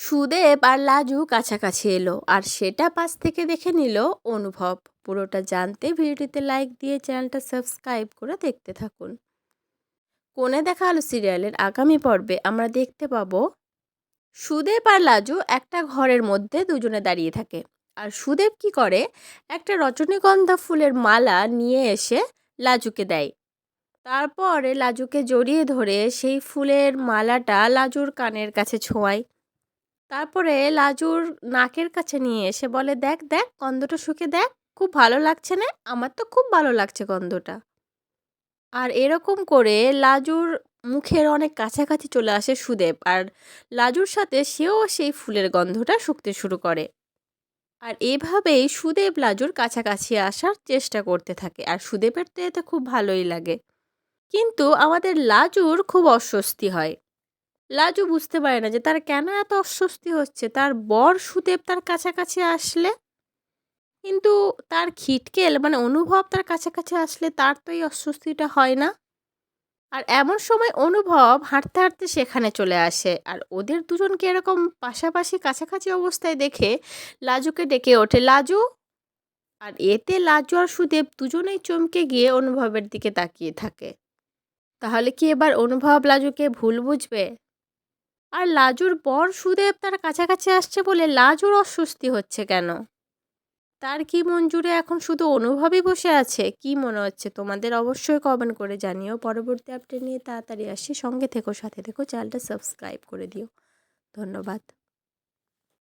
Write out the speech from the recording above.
সুদেব আর লাজু কাছাকাছি এলো আর সেটা পাশ থেকে দেখে নিল অনুভব। পুরোটা জানতে ভিডিওটিতে লাইক দিয়ে চ্যানেলটা সাবস্ক্রাইব করে দেখতে থাকুন। কোণে দেখা আলো সিরিয়ালের আগামী পর্বে আমরা দেখতে পাবো সুদেব আর লাজু একটা ঘরের মধ্যে দুজনে দাঁড়িয়ে থাকে। আর সুদেব কি করে? একটা রজনীগন্ধা ফুলের মালা নিয়ে এসে লাজুকে দেয়। তারপরে লাজুকে জড়িয়ে ধরে সেই ফুলের মালাটা লাজুর কানের কাছে ছোঁয়ায়। তারপরে লাজুর নাকের কাছে নিয়ে এসে বলে, দেখ দেখ, গন্ধটা শুকে দেখ, খুব ভালো লাগছে না? আমার তো খুব ভালো লাগছে গন্ধটা। আর এরকম করে লাজুর মুখের অনেক কাছাকাছি চলে আসে সুদেব। আর লাজুর সাথে সেও সেই ফুলের গন্ধটা শুকতে শুরু করে। আর এভাবেই সুদেব লাজুর কাছাকাছি আসার চেষ্টা করতে থাকে। আর সুদেবের তো এতে খুব ভালোই লাগে। কিন্তু আমাদের লাজুর খুব অস্বস্তি হয়। লাজু বুঝতে পারে না যে তার কেন এত অস্বস্তি হচ্ছে? তার বর সুদেব তার কাছাকাছি আসলে? কিন্তু তার খিটকেল মানে অনুভব তার কাছাকাছি আসলে তার তো এই অস্বস্তিটা হয় না। আর এমন সময় অনুভব হাঁটতে হাঁটতে সেখানে চলে আসে। আর ওদের দুজনকে এরকম পাশাপাশি কাছাকাছি অবস্থায় দেখে লাজুকে ডেকে ওঠে। লাজু? আর এতে লাজু আর সুদেব দুজনেই চমকে গিয়ে অনুভবের দিকে তাকিয়ে থাকে। তাহলে কি এবার অনুভব লাজুকে ভুল বুঝবে? আর লাজুর বর সুদেব তার কাছাকাছি আসছে বলে লাজুর অস্বস্তি হচ্ছে কেন? তার কি মন জুড়ে এখন শুধু অনুভবই বসে আছে? কি মনে হচ্ছে? তোমাদের অবশ্যই কমেন্ট করে জানিও। পরবর্তী আপডেট নিয়ে তাড়াতাড়ি আসি সঙ্গে থেকো, সাথে থেকো চ্যানেলটা সাবস্ক্রাইব করে দিও। ধন্যবাদ।